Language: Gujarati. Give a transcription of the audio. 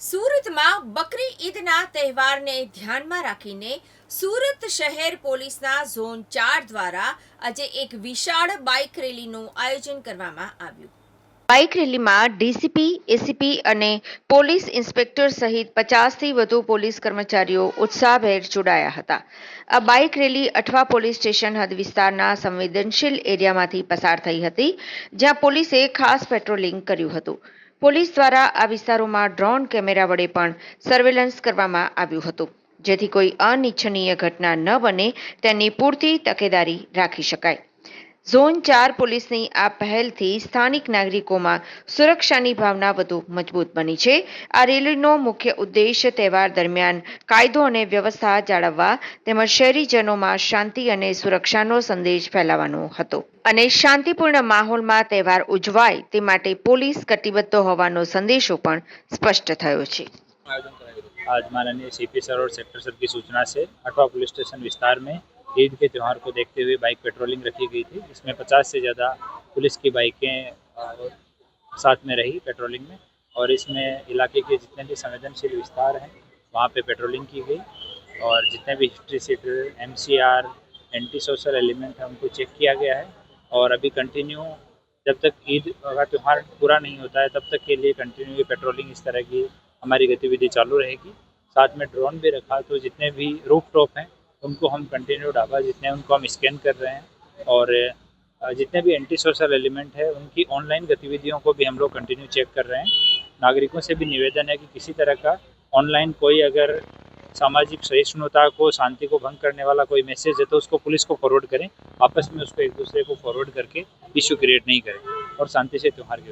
સુરતમાં બકરી ઈદના તહેવારને ધ્યાનમાં રાખીને સુરત શહેર પોલીસના ઝોન ચાર દ્વારા આજે એક વિશાળ બાઇક રેલીનું આયોજન કરવામાં આવ્યું. બાઇક રેલીમાં ડીસીપી, એસીપી અને પોલીસ ઇન્સ્પેક્ટર સહિત પચાસથી વધુ પોલીસ કર્મચારીઓ ઉત્સાહભેર જોડાયા હતા. આ bike rally Athwa police station હદ વિસ્તારના સંવેદનશીલ એરિયામાંથી પસાર થઈ હતી, જ્યાં પોલીસે ખાસ પેટ્રોલિંગ કર્યું હતું. પોલીસ દ્વારા આ વિસ્તારોમાં ડ્રોન કેમેરા વડે પણ સર્વેલન્સ કરવામાં આવ્યું હતું. જેથી કોઈ અનિચ્છનીય ઘટના ન બને, તેની પૂરતી તકેદારી રાખી શકાય. ઝોન ચાર પોલીસની આ પહેલથી સ્થાનિક નાગરિકોમાં સુરક્ષાની ભાવના વધુ મજબૂત બની છે. આ રેલીનો મુખ્ય ઉદ્દેશ તહેવાર દરમિયાન કાયદો અને વ્યવસ્થા જાળવવા તેમજ શહેરીજનોમાં શાંતિ અને સુરક્ષાનો સંદેશ ફેલાવવાનો હતો. અને શાંતિપૂર્ણ માહોલમાં તહેવાર ઉજવાય તે માટે પોલીસ કટિબદ્ધ હોવાનો સંદેશો પણ સ્પષ્ટ થયો છે. આજ માનનીય સીપી સરોવર સેક્ટર સર સૂચના છે. અટવા પોલીસ સ્ટેશન વિસ્તાર ईद के त्यौहार को देखते हुए बाइक पेट्रोलिंग रखी गई थी, जिसमें 50 से ज़्यादा पुलिस की बाइकें साथ में रही पेट्रोलिंग में। और इसमें इलाके के जितने भी संवेदनशील विस्तार हैं, वहाँ पे पेट्रोलिंग की गई। और जितने भी हिस्ट्री सीटर एम एंटी सोशल एलिमेंट है, उनको चेक किया गया है। और अभी कंटिन्यू जब तक ईद का त्यौहार पूरा नहीं होता है, तब तक के लिए कंटिन्यू पेट्रोलिंग इस तरह की हमारी गतिविधि चालू रहेगी। साथ में ड्रोन भी रखा तो जितने भी रूफ टॉप हैं उनको हम कंटिन्यू ढाबा जितने उनको हम स्कैन कर रहे हैं और जितने भी एंटी सोशल एलिमेंट है, उनकी ऑनलाइन गतिविधियों को भी हम लोग कंटिन्यू चेक कर रहे हैं। नागरिकों से भी निवेदन है कि किसी तरह का ऑनलाइन कोई अगर सामाजिक सहिष्णुता को, शांति को भंग करने वाला कोई मैसेज है तो उसको पुलिस को फॉरवर्ड करें। आपस में उसको एक दूसरे को फॉरवर्ड करके इश्यू क्रिएट नहीं करें और शांति से त्यौहार के